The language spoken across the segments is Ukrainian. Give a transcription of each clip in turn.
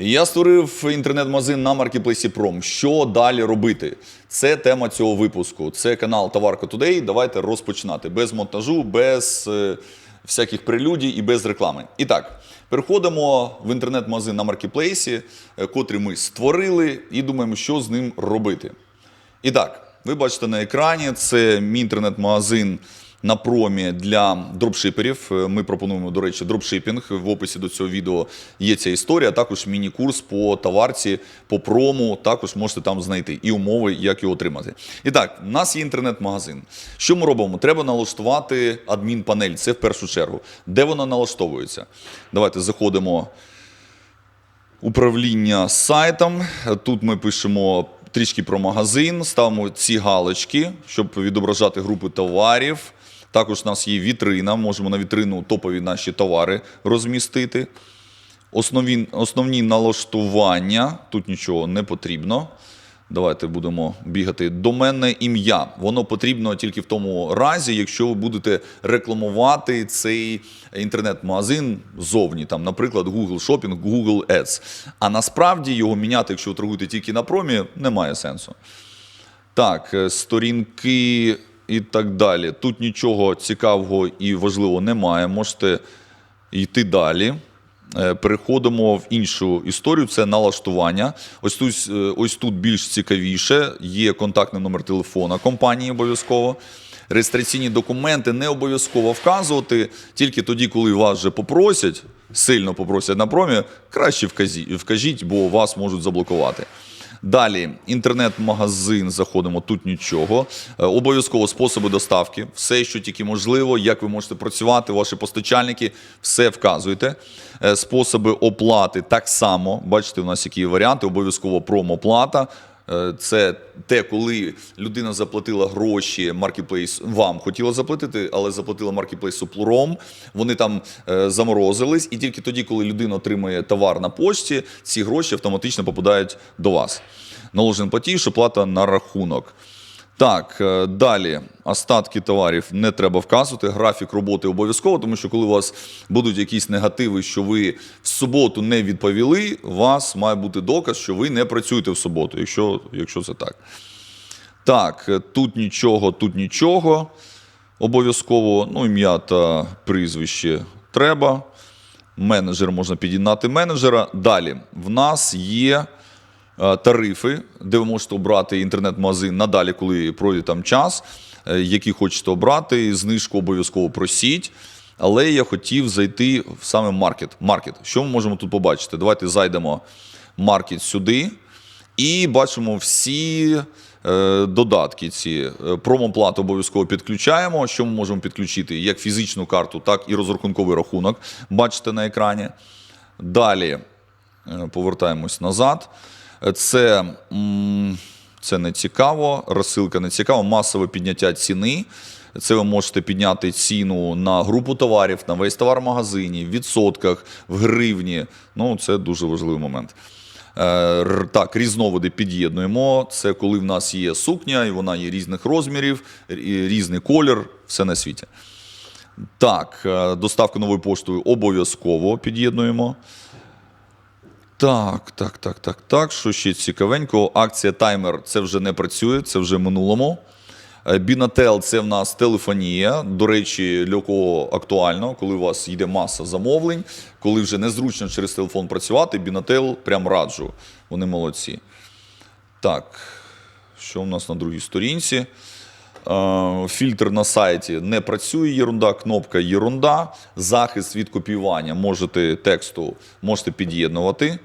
Я створив інтернет-магазин на маркетплейсі Пром. Що далі робити? Це тема цього випуску. Це канал Товарка Today. Давайте розпочинати без монтажу, без е, всяких прелюдій і без реклами. І так, переходимо в інтернет-магазин на маркетплейсі, котрий ми створили, і думаємо, що з ним робити. І так, ви бачите на екрані, це мій інтернет-магазин на промі для дропшиперів. Е, Ми пропонуємо, до речі, дропшипінг. В описі до цього відео є ця історія. Також міні-курс по товарці, по прому. Також можете там знайти і умови, як його отримати. І так, у нас є інтернет-магазин. Що ми робимо? Треба налаштувати адмінпанель. Це в першу чергу. Де вона налаштовується? Давайте заходимо управління сайтом. Тут ми пишемо трішки про магазин, ставимо ці галочки, щоб відображати групи товарів. Також у нас є вітрина, можемо на вітрину топові наші товари розмістити. Основні, основні налаштування, тут нічого не потрібно. Давайте будемо бігати. Доменне ім'я. Воно потрібно тільки в тому разі, якщо ви будете рекламувати цей інтернет-магазин зовні, там, наприклад, Google Shopping, Google Ads. А насправді його міняти, якщо ви торгуєте тільки на промі, немає сенсу. Так, е, сторінки і так далі. Тут нічого цікавого і важливого немає. Можете йти далі. Е, Переходимо в іншу історію. Це налаштування. Ось тут, е, ось тут більш цікавіше. Є контактний номер телефона компанії обов'язково. Реєстраційні документи не обов'язково вказувати, тільки тоді, коли вас вже попросять, сильно попросять на промі, краще вкажіть, бо вас можуть заблокувати. Далі інтернет-магазин, заходимо, тут нічого. Е, Обов'язково способи доставки, все, що тільки можливо, як ви можете працювати, ваші постачальники, все вказуєте. Е, Способи оплати так само. Бачите, у нас які варіанти, обов'язково промоплата. Е, Це те, коли людина заплатила гроші маркетплейс вам хотіла заплатити, але заплатила маркетплейсу плуром. Вони там е, заморозились, і тільки тоді, коли людина отримує товар на пошті, ці гроші автоматично попадають до вас. Наложен платіж, оплата на рахунок. Так, е, далі остатки товарів не треба вказувати. Графік роботи обов'язково, тому що коли у вас будуть якісь негативи, що ви в суботу не відповіли, у вас має бути доказ, що ви не працюєте в суботу, якщо, якщо це так. Так, е, тут нічого, тут нічого. Обов'язково ну, ім'я та прізвище треба. Менеджер можна під'єднати менеджера. Далі в нас є тарифи, де ви можете обрати інтернет-магазин надалі, коли пройде там час, е, який хочете обрати. Знижку обов'язково просіть. Але я хотів зайти в саме маркет. Маркет. Що ми можемо тут побачити? Давайте зайдемо маркет сюди. І бачимо всі е, додатки. Ці Е, промоплату обов'язково підключаємо. Що ми можемо підключити? Як фізичну карту, так і розрахунковий рахунок. Бачите на екрані. Далі е, повертаємось назад. Це, це не цікаво, розсилка не цікаво, масове підняття ціни. Це ви можете підняти ціну на групу товарів, на весь товар в магазині, в відсотках, в гривні. Ну, це дуже важливий момент. Е, Так, різновиди під'єднуємо. Це коли в нас є сукня, і вона є різних розмірів, різний колір, все на світі. Так, е, доставка новою поштою обов'язково під'єднуємо. Так, так, так, так, так. Що ще цікавенького? Акція таймер це вже не працює, це вже минулому. Е, Бінател це в нас телефонія. До речі, для кого актуально, коли у вас йде маса замовлень, коли вже незручно через телефон працювати, Бінател прям раджу. Вони молодці. Так, що у нас на другій сторінці? Е, Фільтр на сайті не працює, єрунда, кнопка єрунда. Захист від копіювання можете тексту можете під'єднувати.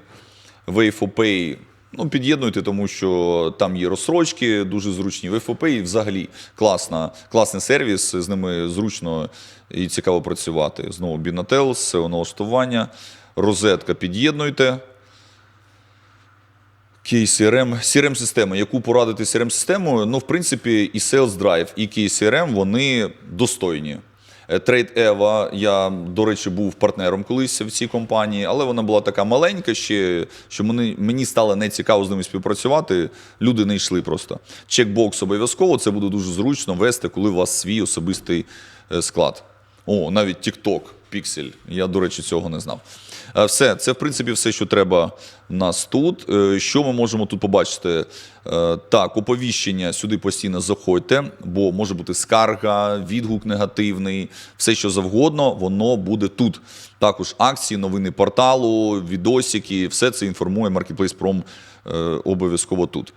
Wave ну, під'єднуйте, тому що там є розсрочки, дуже зручні. Wave взагалі класна, класний сервіс, з ними зручно і цікаво працювати. Знову Binatel, SEO налаштування, розетка під'єднуйте. KCRM, CRM-система, яку порадити CRM-системою, ну, в принципі, і Sales Drive, і KCRM, вони достойні. Е, Trade Eva, я, до речі, був партнером колись в цій компанії, але вона була така маленька ще, що мені, мені стало не цікаво з ними співпрацювати. Люди не йшли просто. Чекбокс обов'язково, це буде дуже зручно вести, коли у вас свій особистий е, склад. О, навіть TikTok піксель. Я, до речі, цього не знав. Е, Все, це в принципі все, що треба в нас тут. Е, Що ми можемо тут побачити? Е, Так, оповіщення сюди постійно заходьте, бо може бути скарга, відгук негативний, все що завгодно, воно буде тут. Також акції, новини порталу, відосики, все це інформує Marketplace Prom е, обов'язково тут.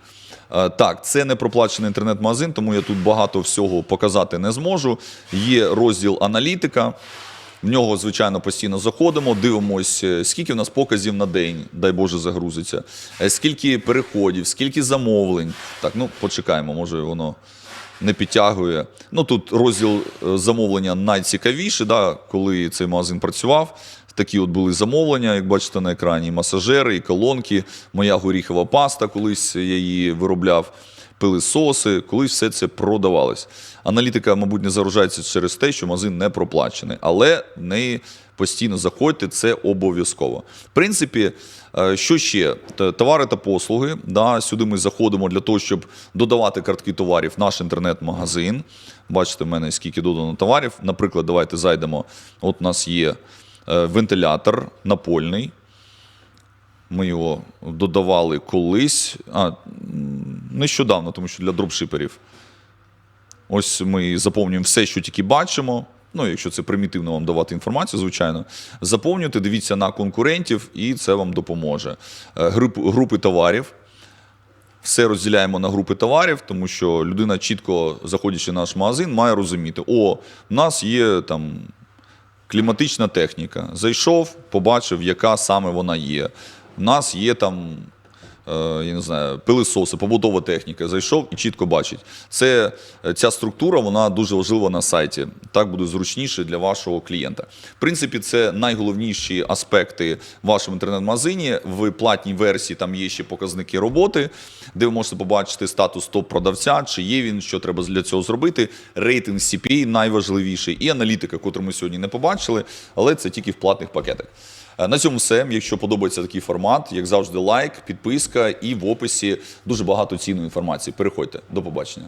Е, Так, це не проплачений інтернет-магазин, тому я тут багато всього показати не зможу. Є розділ аналітика. В нього, звичайно, постійно заходимо, дивимося, скільки в нас показів на день, дай Боже, загрузиться, е, скільки переходів, скільки замовлень. Так, ну почекаємо, може воно не підтягує. Ну тут розділ е, замовлення найцікавіше, да, коли цей магазин працював. Такі от були замовлення, як бачите на екрані, і масажери, і колонки, моя горіхова паста, колись я її виробляв, пилисоси, колись все це продавалось. Аналітика, мабуть, не заражається через те, що магазин не проплачений, але в неї постійно заходьте, це обов'язково. В принципі, е, що ще? Товари та послуги. Да, сюди ми заходимо для того, щоб додавати картки товарів в наш інтернет-магазин. Бачите, в мене скільки додано товарів. Наприклад, давайте зайдемо. От у нас є вентилятор напольний. Ми його додавали колись, а, нещодавно, тому що для дропшиперів. Ось ми заповнюємо все, що тільки бачимо. Ну, якщо це примітивно вам давати інформацію, звичайно, заповнюйте, дивіться на конкурентів, і це вам допоможе. Е, Груп, групи товарів. Все розділяємо на групи товарів, тому що людина, чітко заходячи в наш магазин, має розуміти: о, в нас є там кліматична техніка. Зайшов, побачив, яка саме вона є. У нас є там. Е, Я не знаю, пилисоси, побутова техніка. Зайшов і чітко бачить. Це е, ця структура, вона дуже важлива на сайті. Так буде зручніше для вашого клієнта. В принципі, це найголовніші аспекти в вашому інтернет-магазині. В платній версії там є ще показники роботи, де ви можете побачити статус топ-продавця, чи є він, що треба для цього зробити. Рейтинг CPA найважливіший, і аналітика, яку ми сьогодні не побачили, але це тільки в платних пакетах. Е, На цьому все. Якщо подобається такий формат, як завжди, лайк, підписка і в описі дуже багато цінної інформації. Переходьте. До побачення.